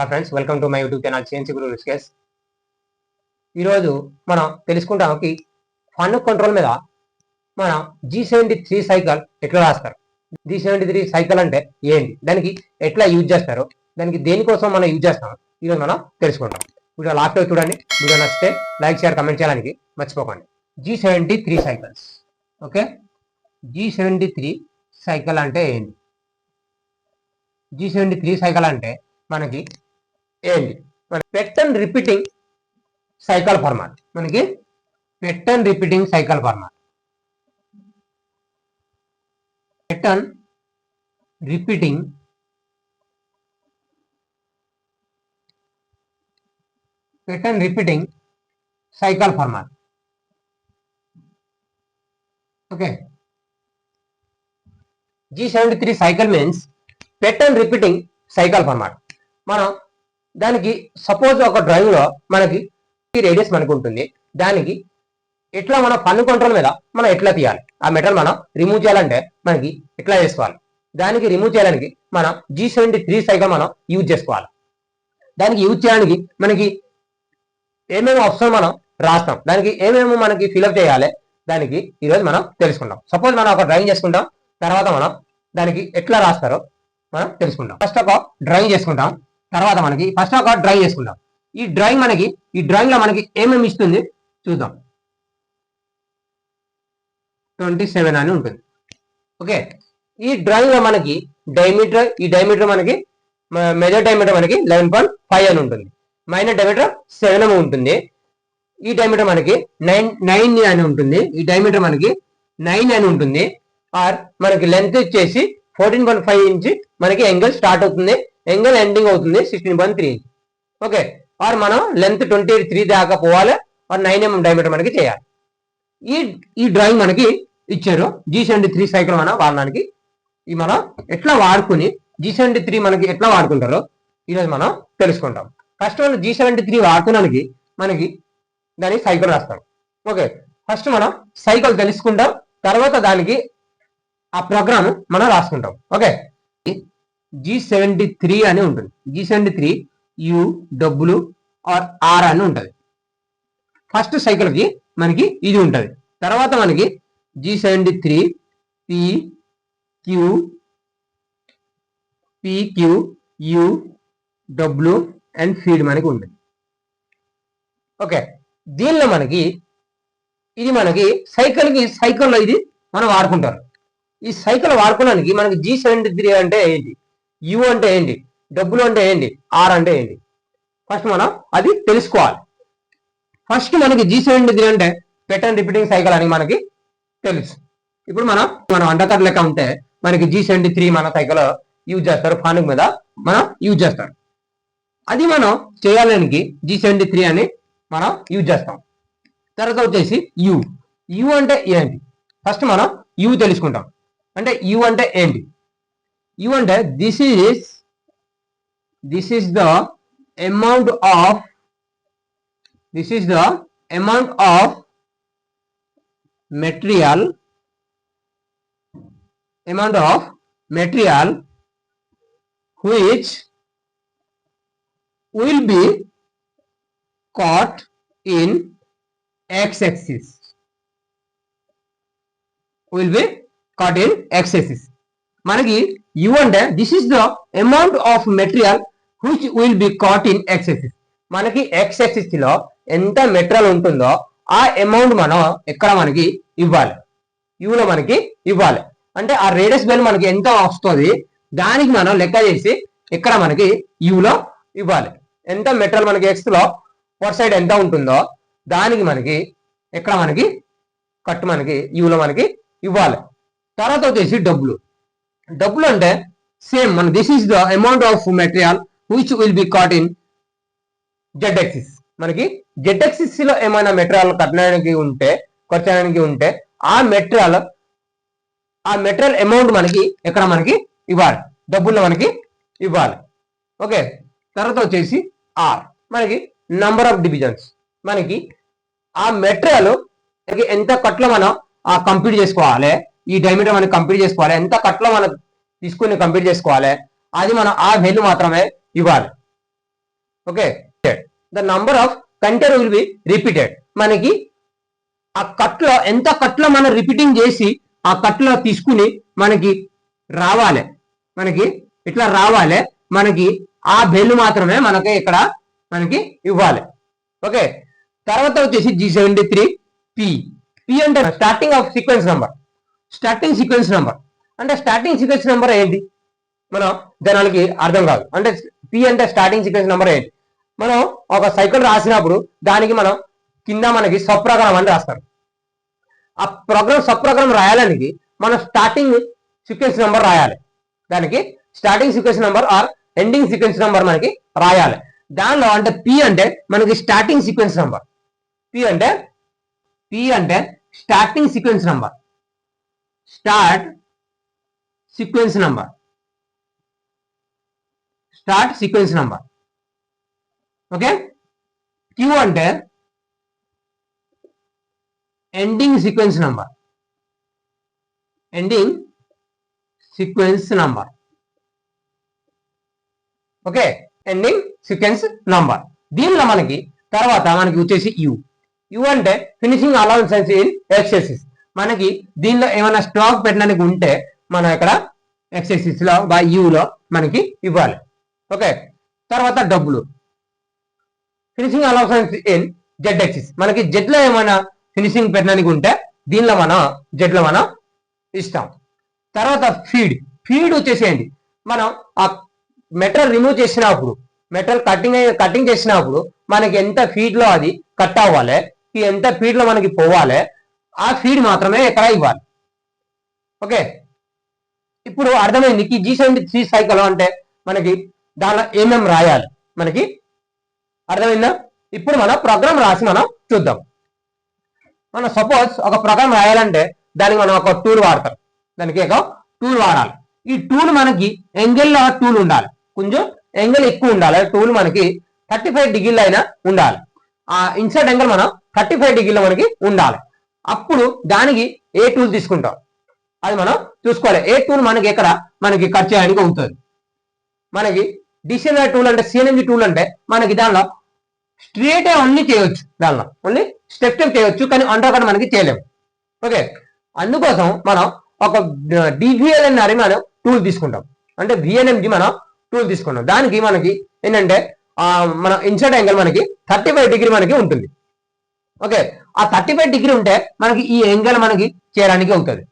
Hello friends welcome to my YouTube channel CNC Guru రిస్కేస్ ఈరోజు మనం తెలుసుకుంటాం కి ఫన్ కంట్రోల్ మీద మన జీ సెవెంటీ త్రీ సైకిల్ ఎట్లా రాస్తారు? జీ సెవెంటీ త్రీ సైకిల్ అంటే ఏంటి? దానికి ఎట్లా యూజ్ చేస్తారు? దానికి దేనికోసం మనం యూజ్ చేస్తాం? ఈరోజు మనం తెలుసుకుంటాం. వీడియో లాస్ట్ చూడండి. వీడియో నచ్చితే లైక్ షేర్ కమెంట్ చేయడానికి మర్చిపోకండి. G seventy three cycles okay G seventy three cycle అంటే ఏంటి? జీ సెవెంటీ త్రీ సైకిల్ అంటే మనకి ఏంటి మన పెట్టన్ రిపీటింగ్ సైకిల్ ఫార్మాట్ మనకి pattern repeating cycle format pattern repeating pattern repeating cycle format okay G seventy three cycle means pattern repeating cycle format మనం దానికి suppose ఒక డ్రాయింగ్లో మనకి రేడియస్ మనకు ఉంటుంది. దానికి ఎట్లా మనం పన్ను కంట్రోల్ మీద మనం ఎట్లా తీయాలి? ఆ మెటల్ మనం రిమూవ్ చేయాలంటే మనకి ఎట్లా చేసుకోవాలి? దానికి రిమూవ్ చేయడానికి మనం జీ సెవెంటీ త్రీ సైకిల్ మనం యూజ్ చేసుకోవాలి. దానికి యూజ్ చేయడానికి మనకి ఏమేమి ఆప్షన్ మనం రాస్తాం? దానికి ఏమేమి మనకి ఫిలప్ చేయాలి? దానికి ఈరోజు మనం తెలుసుకుంటాం సపోజ్ మనం ఒక డ్రాయింగ్ చేసుకుంటాం. తర్వాత మనం దానికి ఎట్లా రాస్తారో మనం తెలుసుకుంటాం. ఫస్ట్ ఒక డ్రాయింగ్ చేసుకుంటాం. తర్వాత మనకి ఫస్ట్ ఒక డ్రాయింగ్ చేసుకుందాం ఈ డ్రాయింగ్ మనకి ఈ డ్రాయింగ్లో మనకి ఏమేమి ఇస్తుంది. చూద్దాం. ట్వంటీ సెవెన్ అని ఉంటుంది. ఓకే. ఈ డ్రాయింగ్లో మనకి డైమీటర్ ఈ డైమీటర్ మనకి మెజర్ డైమీటర్ మనకి లెవెన్ పాయింట్ ఫైవ్ అని ఉంటుంది. మైనర్ డైమీటర్ సెవెన్ ఉంటుంది. ఈ డైమీటర్ మనకి నైన్ నైన్ అని ఉంటుంది. ఈ డైమీటర్ మనకి నైన్ అని ఉంటుంది. ఆర్ మనకి లెంత్ వచ్చేసి ఫోర్టీన్ పాయింట్ ఫైవ్ ఇంచ్ మనకి యాంగిల్ స్టార్ట్ అవుతుంది. యాంగిల్ ఎండింగ్ అవుతుంది sixteen point three inch okay R మనం లెంత్ ట్వంటీ త్రీ దాకా పోవాలి ఆర్ నైన్ ఎంఎం డైమీటర్ మనకి చేయాలి. ఈ ఈ డ్రాయింగ్ మనకి ఇచ్చారు జీ సెవెంటీ త్రీ సైకిల్ మనం వాడడానికి ఈ మనం ఎట్లా వాడుకుని జీ సెవెంటీ త్రీ మనకి ఎట్లా వాడుకుంటారో ఈరోజు మనం తెలుసుకుంటాం. ఫస్ట్ మనం జీ సెవెంటీ త్రీ వాడుకోవడానికి మనకి దాని సైకిల్ రాస్తాం. ఓకే ఫస్ట్ మనం సైకిల్ తెలుసుకుంటాం తర్వాత దానికి ఆ ప్రోగ్రామ్ మనం రాసుకుంటాం. ఓకే జీ సెవెంటీ త్రీ అని ఉంటుంది. G seventy three U W R R అని ఉంటుంది. ఫస్ట్ సైకిల్కి మనకి ఇది ఉంటుంది. తర్వాత మనకి G seventy three P Q PQ U W and feed మనకి ఉంటుంది. ఓకే దీనిలో మనకి ఇది మనకి సైకిల్కి సైకిల్లో ఇది మనం వాడుకుంటారు. ఈ సైకిల్ వాడుకోవడానికి మనకి జీ సెవెంటీ త్రీ అంటే ఏంటి? యు అంటే ఏంటి? డబ్బులు అంటే ఏంటి? ఆర్ అంటే ఏంటి? ఫస్ట్ మనం అది తెలుసుకోవాలి. ఫస్ట్ మనకి జీ సెవెంటీ త్రీ అంటే పెటర్న్ రిపీటింగ్ సైకిల్ అని మనకి తెలుసు. ఇప్పుడు మనం మనం అండకర్ లెక్క ఉంటే మనకి జీ సెవెంటీ త్రీ మన సైకిల్ యూజ్ చేస్తారు. ఫానుక్ మీద మనం యూజ్ చేస్తారు. అది మనం చేయాలనికి జీ సెవెంటీ త్రీ అని మనం యూజ్ చేస్తాం. తర్వాత వచ్చేసి యు యు అంటే ఏంటి? ఫస్ట్ మనం యు తెలుసుకుంటాం. అంటే యు అంటే ఏంటి? you wonder this is this is the amount of this is the amount of material amount of material which will be caught in x axis will be caught in x axis మనకి U అంటే this is the amount of material which will be cut in X axis మనకి ఎక్సెసిస్లో ఎంత material ఉంటుందో ఆ amount మనం ఎక్కడ మనకి ఇవ్వాలి? యూలో మనకి ఇవ్వాలి. అంటే ఆ రేడియస్ బెల్ మనకి ఎంత వస్తుంది? దానికి మనం లెక్క చేసి ఇక్కడ మనకి యూలో ఇవ్వాలి. ఎంత మెటీరియల్ మనకి ఎక్స్లో? ఫోర్ సైడ్ ఎంత ఉంటుందో దానికి మనకి ఇక్కడ మనకి? కట్ మనకి యూలో మనకి ఇవ్వాలి. తర్వాత వచ్చేసి డబ్బులు డబ్బులు అంటే సేమ్ మన this is the amount of material which will be cut in Z axis మనకి జెడ్ ఎక్సిస్లో ఏమైనా మెటీరియల్ కట్టడానికి ఉంటే కొట్టడానికి ఉంటే ఆ మెటీరియల్ ఆ మెటీరియల్ అమౌంట్ మనకి ఎక్కడ మనకి ఇవ్వాలి. డబ్బుల్లో మనకి ఇవ్వాలి. ఓకే? తర్వాత వచ్చేసి ఆర్ మనకి నంబర్ ఆఫ్ డివిజన్స్ మనకి ఆ మెటీరియల్ ఎంత కట్లో మనం ఆ కంప్లీట్ చేసుకోవాలి? ఈ డైమీటర్ మనం కంప్లీట్ చేసుకోవాలి. ఎంత కట్లో మనం తీసుకుని కంప్లీట్ చేసుకోవాలి? అది మనం ఆ వాల్యూ మాత్రమే ఇవ్వాలి. Okay the number of counter will be repeated మనకి ఆ కట్లో ఎంత కట్లో మనం రిపీటింగ్ చేసి ఆ కట్లో తీసుకుని మనకి రావాలి. మనకి ఇట్లా రావాలి. మనకి ఆ బెల్ మాత్రమే మనకి ఇక్కడ మనకి ఇవ్వాలి. ఓకే తర్వాత వచ్చేసి G seventy three P P అంటే starting of sequence number starting sequence number అంటే స్టార్టింగ్ సీక్వెన్స్ నెంబర్ ఏంటి? మనం జనాలకి అర్థం కాదు. అంటే పి అంటే స్టార్టింగ్ సీక్వెన్స్ నెంబర్ ఏంటి? మనం ఒక సైకిల్ రాసినప్పుడు దానికి మనం కింద మనకి స్వప్రకారం అని రాస్తారు. ఆ ప్రోగ్రామ్ సబ్ ప్రోగ్రామ్ రాయాలనికి మనం స్టార్టింగ్ సీక్వెన్స్ నెంబర్ రాయాలి. దానికి starting sequence number R ending sequence number మనకి రాయాలి. దానిలో అంటే పి అంటే మనకి స్టార్టింగ్ సీక్వెన్స్ నెంబర్ పి అంటే పి అంటే starting sequence number start sequence number. Start sequence number. Okay? Q అంటే ending sequence number. Ending sequence number. Okay? Ending sequence number. దీనిలో మనకి తర్వాత మనకి వచ్చేసి యు. యు అంటే finishing allowance in X axis మనకి దీనిలో ఏమైనా స్టాక్ పెట్టడానికి ఉంటే మనం ఇక్కడ ఎక్సెసిస్లో బై యూలో మనకి ఇవ్వాలి. ఓకే తర్వాత డబ్బులు finishing allowance in Z axis మనకి జెడ్లో ఏమైనా ఫినిషింగ్ పెట్టడానికి ఉంటే దీనిలో మనం జెడ్లో మనం ఇస్తాం. తర్వాత ఫీడ్ ఫీడ్ వచ్చేసేయండి. మనం ఆ మెటల్ రిమూవ్ చేసినప్పుడు మెటల్ కటింగ్ కటింగ్ చేసినప్పుడు మనకి ఎంత ఫీడ్లో అది కట్ అవ్వాలి ఎంత ఫీడ్లో మనకి పోవాలి ఆ ఫీడ్ మాత్రమే ఎక్కడ ఇవ్వాలి. ఓకే? ఇప్పుడు అర్థమైంది ఈ జీ సెవెంటీ త్రీ సైకిల్ అంటే మనకి దానిలో ఏమేమి రాయాలి? మనకి అర్థమైందా? ఇప్పుడు మనం ప్రోగ్రామ్ రాసి మనం చూద్దాం. మనం సపోజ్ ఒక ప్రోగ్రామ్ రాయాలంటే దానికి మనం ఒక టూల్ వాడతాం. దానికి ఒక టూల్ వాడాలి. ఈ టూల్ మనకి ఎంగిల్లో టూల్ ఉండాలి. కొంచెం ఎంగిల్ ఎక్కువ ఉండాలి. టూల్ మనకి థర్టీ ఫైవ్ డిగ్రీలు అయినా ఉండాలి. ఆ ఇన్సర్ట్ ఎంగిల్ మనం థర్టీ ఫైవ్ డిగ్రీలో మనకి ఉండాలి. అప్పుడు దానికి ఏ టూల్ తీసుకుంటాం? అది మనం చూసుకోవాలి. ఏ టూల్ మనకి ఎక్కడ? మనకి కట్ చేయడానికి అవుతుంది. మనకి డిసిఎన్ఐ టూల్ అంటే సిఎన్ఎంజి టూల్ అంటే మనకి దానిలో స్ట్రేట్ అన్ని చేయొచ్చు దానిలో. ఓన్లీ స్టెప్ స్టెప్ చేయొచ్చు కానీ అండర్ మనకి చేయలేము. ఓకే? అందుకోసం మనం ఒక డివిఎల్ఎన్ అని మనం టూల్ తీసుకుంటాం. అంటే విఎన్ఎంజి మనం టూల్ తీసుకుంటాం. దానికి మనకి ఏంటంటే మన ఇన్సర్ట్ యాంగిల్ మనకి థర్టీ ఫైవ్ డిగ్రీ మనకి ఉంటుంది. ఓకే? ఆ థర్టీ ఫైవ్ డిగ్రీ ఉంటే మనకి ఈ యాంగిల్ మనకి చేయడానికి అవుతుంది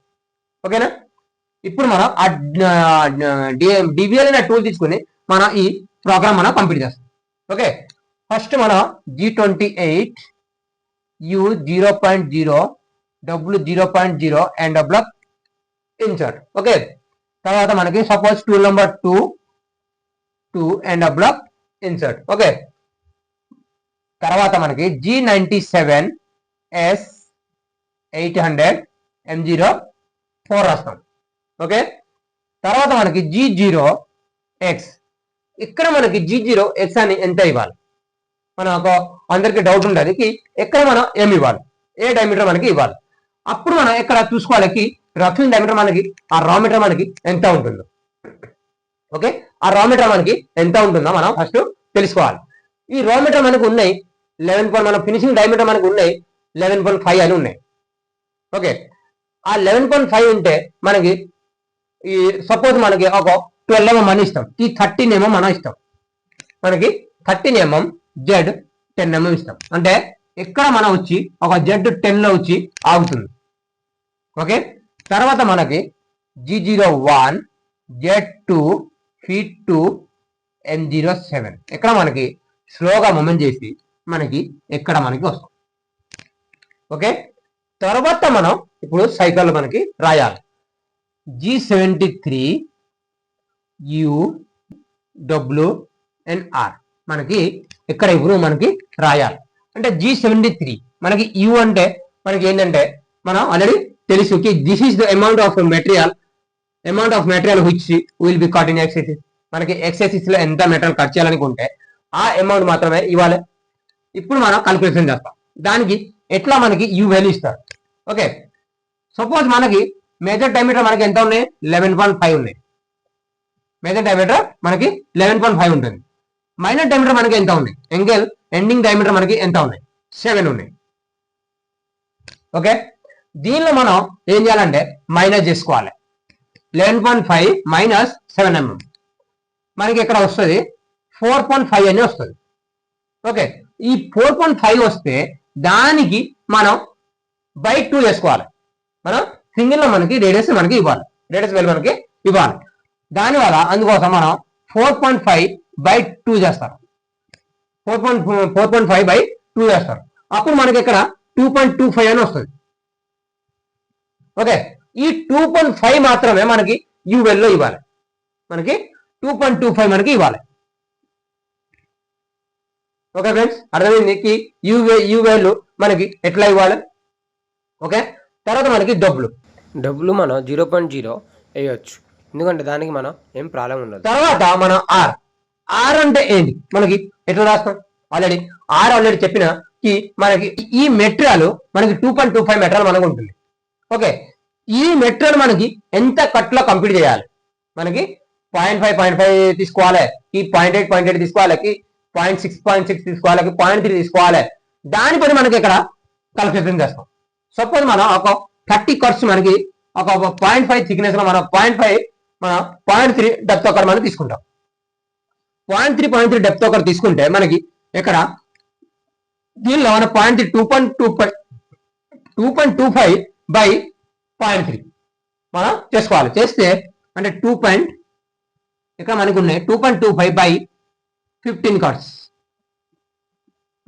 ఓకేనా? ఇప్పుడు మనం ఆ డివిఎల్ అనే టూల్ తీసుకుని మనం ఈ ప్రోగ్రామ్ మనం కంప్లీట్ చేస్తాం. ఓకే? ఫస్ట్ మనం G twenty eight U zero point zero W zero point zero and W insert okay? తర్వాత మనకి suppose tool number two two and W insert okay? తర్వాత మనకి G ninety seven S eight hundred M zero four రాస్తాం okay తర్వాత మనకి G zero X ఇక్కడ మనకి G zero X అని ఎంత ఇవ్వాలి? మన ఒక అందరికి డౌట్ ఉండడానికి ఎక్కడ మనం ఏమి ఇవ్వాలి? ఏ డైమీటర్ మనకి ఇవ్వాలి. అప్పుడు మనం ఎక్కడ చూసుకోవాలి? కి రఫింగ్ డైమీటర్ మనకి ఆ రా మీటర్ మనకి ఎంత ఉంటుందో. ఓకే ఆ రా మీటర్ మనకి ఎంత ఉంటుందో మనం ఫస్ట్ తెలుసుకోవాలి. ఈ రా మీటర్ మనకు ఉన్నాయి. లెవెన్ పాయింట్ మన ఫినిషింగ్ డైమీటర్ మనకు ఉన్నాయి. లెవెన్ పాయింట్ ఫైవ్ అని ఉన్నాయి. ఓకే ఆ లెవెన్ పాయింట్ ఫైవ్ ఉంటే మనకి ఈ సపోజ్ మనకి ఒక ట్వెల్వ్ ఎంఎం అని ఇస్తాం ఈ థర్టీన్ ఎంఎం మనం ఇస్తాం మనకి thirteen MM Z ten MM ఇస్తాం అంటే ఇక్కడ మనం వచ్చి ఒక జెడ్ టెన్లో వచ్చి ఆగుతుంది. ఓకే తర్వాత మనకి G zero one Z two feet two M zero seven ఇక్కడ మనకి స్లోగా మూమెంట్ చేసి మనకి ఎక్కడ మనకి వస్తాం ఓకే? తర్వాత మనం ఇప్పుడు సైకిల్ మనకి రాయాలి. G seventy three U W and R మనకి ఇక్కడ ఇప్పుడు మనకి రాయాలి. అంటే జీ సెవెంటీ త్రీ మనకి యు అంటే మనకి ఏంటంటే మనం ఆల్రెడీ తెలుసు. కి this is the amount of material amount of material which will be cut in X axis మనకి ఎక్సైసిస్లో ఎంత మెటీరియల్ కట్ చేయాలనుకుంటే ఆ అమౌంట్ మాత్రమే ఇవ్వాలి. ఇప్పుడు మనం కాలిక్యులేషన్ చేస్తాం. దానికి ఎట్లా మనకి యూ వాల్యూ ఇస్తారు? ఓకే సపోజ్ మనకి మేజర్ డైమీటర్ మనకి ఎంత ఉన్నాయి? లెవెన్ పాయింట్ ఫైవ్ ఉన్నాయి. మేజర్ డైమీటర్ మనకి లెవెన్ పాయింట్ ఫైవ్ ఉంటుంది. మైనర్ డైమీటర్ మనకి ఎంత ఉంది ఎంగెల్ ఎండింగ్ డైమీటర్ మనకి ఎంత ఉన్నాయి? సెవెన్ ఉన్నాయి. ఓకే దీనిలో మనం ఏం చేయాలంటే మైనస్ చేసుకోవాలి. Eleven point five minus seven mm మనకి ఇక్కడ వస్తుంది? ఫోర్ పాయింట్ ఫైవ్ అని వస్తుంది. ఓకే ఈ ఫోర్ పాయింట్ ఫైవ్ వస్తే దానికి మనం బై టూ చేసుకోవాలి మనం సింగిల్లో మనకి రేడియస్ మనకి ఇవ్వాలి. రేడియస్ వెల్ మనకి ఇవ్వాలి. దానివల్ల అందుకోసం మనం four point five by two చేస్తారు four point four point five by two చేస్తారు అప్పుడు మనకి ఇక్కడ టూ పాయింట్ టూ ఫైవ్ అని వస్తుంది. ఓకే? ఈ టూ పాయింట్ ఫైవ్ మాత్రమే మనకి యూవెల్లో ఇవ్వాలి. మనకి టూ పాయింట్ టూ ఫైవ్ మనకి ఇవ్వాలి. ఓకే ఫ్రెండ్స్ అర్థమైంది? కి యూవే యూవేలు మనకి ఎట్లా ఇవ్వాలి? ఓకే తర్వాత మనకి డబ్బులు. డబ్బులు మనం జీరో పాయింట్ జీరో వేయచ్చు. ఎందుకంటే దానికి మనం ఏం ప్రాబ్లం ఉండదు. తర్వాత మనం ఆర్. ఆర్ అంటే ఏంటి? మనకి ఎట్లా రాస్తాం? ఆల్రెడీ ఆర్ ఆల్రెడీ చెప్పిన కి మనకి ఈ మెటీరియల్ మనకి two point two five material మనకు ఉంటుంది. ఓకే ఈ మెటీరియల్ మనకి ఎంత కట్లో కంప్లీట్ చేయాలి? మనకి పాయింట్ ఫైవ్ పాయింట్ ఫైవ్ తీసుకోవాలి. ఈ పాయింట్ ఎయిట్ పాయింట్ ఎయిట్ తీసుకోవాలి. పాయింట్ సిక్స్ పాయింట్ సిక్స్ తీసుకోవాలి పాయింట్ త్రీ తీసుకోవాలి. దానిపైన మనకి ఇక్కడ కల్క్యులేషన్ చేస్తాం. సపోజ్ మనం ఒక థర్టీ కర్స్ మనకి ఒక పాయింట్ ఫైవ్ థిక్నెస్లో మనం పాయింట్ ఫైవ్ మనం పాయింట్ త్రీ డెప్త్ ఒకటి మనం తీసుకుంటాం. Point three point three depth ఒకటి తీసుకుంటే మనకి ఇక్కడ దీనిలో మన point two point two five two point two five by point three మనం చేసుకోవాలి. చేస్తే అంటే టూ పాయింట్ ఇక్కడ మనకు ఉన్నాయి two point two five by fifteen cards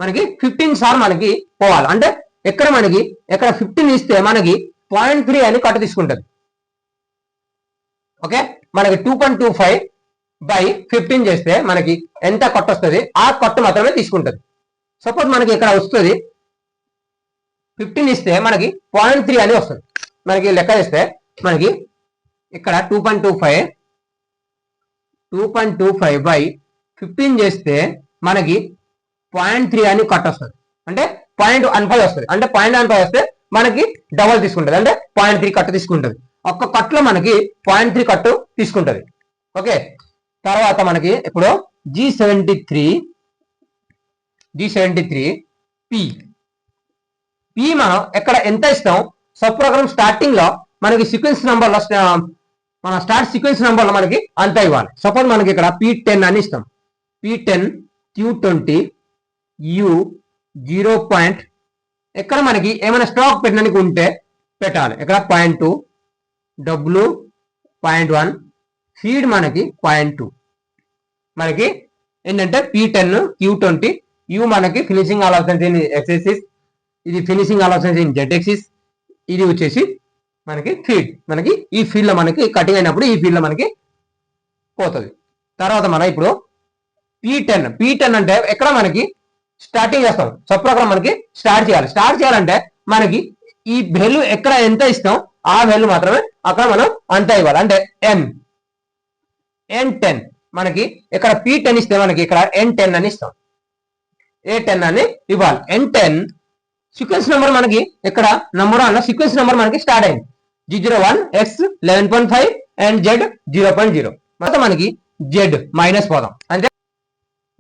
మనకి ఫిఫ్టీన్ సార్ మనకి పోవాలి. అంటే ఎక్కడ మనకి ఎక్కడ ఫిఫ్టీన్ ఇస్తే మనకి పాయింట్ త్రీ అని కట్ట తీసుకుంటుంది. ఓకే? మనకి two point two five by fifteen చేస్తే మనకి ఎంత కట్ట వస్తుంది? ఆ కట్ట మాత్రమే తీసుకుంటుంది. సపోజ్ మనకి ఇక్కడ వస్తుంది ఫిఫ్టీన్ ఇస్తే మనకి పాయింట్ త్రీ అని వస్తుంది. మనకి లెక్క చేస్తే మనకి ఇక్కడ two point two five two point two five by fifteen చేస్తే మనకి పాయింట్ త్రీ అని కట్ వస్తుంది. అంటే పాయింట్ వన్ ఫైవ్ వస్తుంది. అంటే పాయింట్ వన్ ఫైవ్ వస్తే మనకి డబల్ తీసుకుంటుంది. అంటే పాయింట్ త్రీ కట్టు తీసుకుంటుంది. ఒక్క కట్లో మనకి పాయింట్ త్రీ కట్టు తీసుకుంటుంది. ఓకే తర్వాత మనకి ఇప్పుడు G seventy three G seventy three P P మనం ఎక్కడ ఎంత ఇస్తాం? సబ్ ప్రోగ్రామ్ స్టార్టింగ్లో మనకి సీక్వెన్స్ నంబర్లో మన స్టార్ట్ సీక్వెన్స్ నంబర్లో మనకి అంత ఇవ్వాలి. సపోజ్ మనకి ఇక్కడ పి టెన్ అని ఇస్తాం. P ten Q twenty U zero point ఎక్కడ మనకి ఏమైనా స్టాక్ పెట్టడానికి ఉంటే పెట్టాలి. ఇక్కడ point two W point one feed మనకి పాయింట్ టూ మనకి ఏంటంటే P ten Q twenty U మనకి ఫినిషింగ్ ఆలోచన ఇన్ ఎక్సెసిస్ ఇది ఫినిషింగ్ ఆలోచన ఇన్ జెడ్ ఎక్సిస్ ఇది వచ్చేసి మనకి ఫీడ్ మనకి ఈ ఫీల్డ్లో మనకి కటింగ్ అయినప్పుడు ఈ ఫీల్డ్లో మనకి పోతుంది. తర్వాత మనం ఇప్పుడు పీ టెన్ పీ టెన్ అంటే ఎక్కడ మనకి స్టార్టింగ్ చేస్తాం. సబ్ ప్రోగ్రామ్ మనకి స్టార్ట్ చేయాలి. స్టార్ట్ చేయాలంటే మనకి ఈ వెలు ఎక్కడ ఎంత ఇస్తాం? ఆ వెలు మాత్రమే అక్కడ మనం అంత ఇవ్వాలి. అంటే ఎన్ ఎన్ టెన్ మనకి ఇక్కడ పి టెన్ ఇస్తే మనకి ఇక్కడ ఎన్ టెన్ అని ఇస్తాం. ఏ టెన్ అని ఇవ్వాలి. ఎన్ టెన్ సీక్వెన్స్ నెంబర్ మనకి ఇక్కడ నంబర్ అన్న సీక్వెన్స్ నెంబర్ మనకి స్టార్ట్ అయింది. G zero one X eleven point five and Z zero point zero మొత్తం మనకి జెడ్ మైనస్ పోదాం. అంటే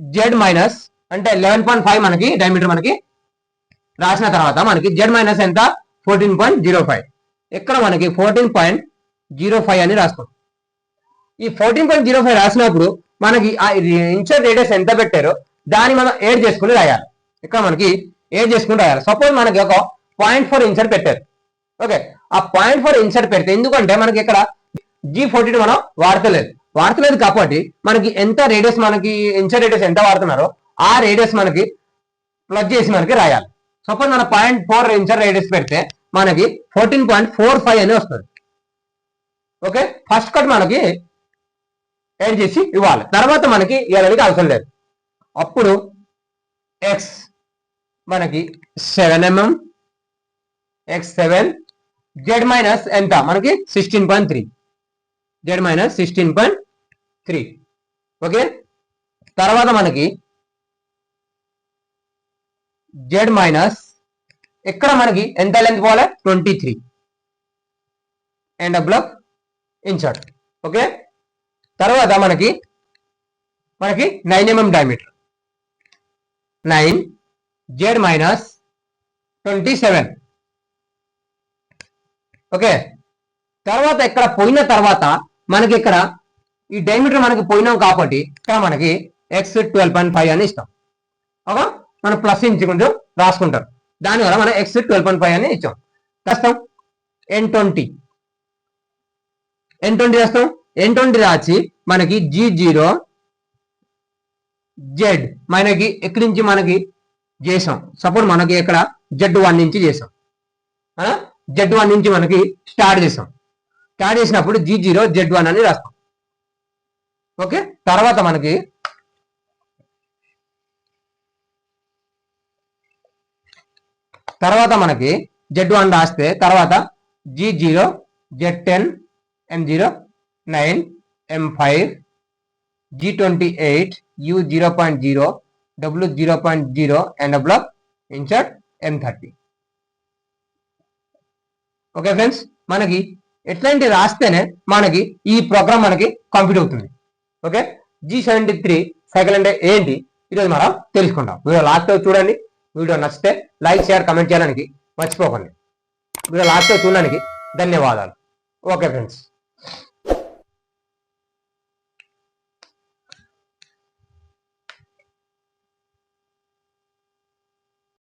జెడ్ మైనస్ అంటే లెవెన్ పాయింట్ ఫైవ్ మనకి డైమీటర్ మనకి రాసిన తర్వాత మనకి జెడ్ మైనస్ ఎంత? ఫోర్టీన్ పాయింట్ జీరో ఫైవ్ ఇక్కడ మనకి ఫోర్టీన్ పాయింట్ జీరో ఫైవ్ అని రాసుకోండి ఈ ఫోర్టీన్ పాయింట్ జీరో ఫైవ్ రాసినప్పుడు మనకి ఆ ఇన్షర్ రేడియస్ ఎంత పెట్టారో దాన్ని మనం ఏడ్ చేసుకుని రాయాలి. ఇక్కడ మనకి ఏడ్ చేసుకుని రాయాలి. సపోజ్ మనకి ఒక పాయింట్ ఫోర్ ఇన్సర్ట్ పెట్టారు. ఓకే ఆ పాయింట్ ఫోర్ ఇన్సర్ట్ పెడితే ఎందుకంటే మనకి ఇక్కడ జీ ఫోర్టీ మనం వాడతలేదు. వాడతలేదు కాబట్టి మనకి ఎంత రేడియస్ మనకి ఇంచ రేడియస్ ఎంత వాడుతున్నారో ఆ రేడియస్ మనకి ప్లగ్ చేసి మనకి రాయాలి. సపోజ్ మన పాయింట్ ఫోర్ ఇంచర్ రేడియస్ పెడితే మనకి ఫోర్టీన్ పాయింట్ ఫోర్ ఫైవ్ అని వస్తుంది. ఓకే ఫస్ట్ కట్ మనకి యాడ్ చేసి ఇవ్వాలి. తర్వాత మనకి ఇవ్వడానికి అవసరం లేదు. అప్పుడు ఎక్స్ మనకి seven mm X seven Z minus ఎంత? మనకి sixteen point three Z minus sixteen point three okay తర్వాత మనకి జెడ్ మైనస్ ఇక్కడ మనకి ఎంత లెంత్ పోవాలి? Twenty three end block insert okay తర్వాత మనకి మనకి nine mm diameter nine Z minus twenty seven okay తర్వాత ఇక్కడ పోయిన తర్వాత మనకి ఇక్కడ ఈ డయామీటర్ మనకి పోయినాం కాబట్టి ఇక్కడ మనకి ఎక్స్ ట్వెల్వ్ పాయింట్ ఫైవ్ అని ఇస్తాం. ఓకే? మనం ప్లస్ ఇంచుకుంటూ రాసుకుంటాం దానివల్ల మనం ఎక్స్ ట్వెల్వ్ పాయింట్ ఫైవ్ అని ఇచ్చాం. రాస్తాం. ఎన్ ట్వంటీ ఎన్ ట్వంటీ రాస్తాం. ఎన్ ట్వంటీ రాసి మనకి జీ జీరో జెడ్ మనకి ఎక్కడి నుంచి మనకి చేసాం? సపోజ్ మనకి ఇక్కడ జెడ్ వన్ నుంచి చేసాం. జెడ్ వన్ నుంచి మనకి స్టార్ట్ చేసాం. స్టార్ట్ చేసినప్పుడు జీ జీరో జెడ్ వన్ అని రాస్తాం. ఓకే తర్వాత మనకి తర్వాత మనకి జెడ్ వన్ రాస్తే తర్వాత G zero Z ten M zero nine M five G twenty eight U zero point zero W zero point zero and block insert M thirty okay friends మనకి ఎట్లాంటి రాస్తేనే మనకి ఈ ప్రోగ్రామ్ మనకి కంప్లీట్ అవుతుంది. Okay? G seventy three cycle అంటే ఏంటి? ఈరోజు మనం తెలుసుకుంటాం వీడియో లాస్ట్ చూడండి. వీడియో నచ్చితే లైక్ షేర్ కమెంట్ చేయడానికి మర్చిపోకండి. వీడియో లాస్ట్ చూడడానికి ధన్యవాదాలు. Okay friends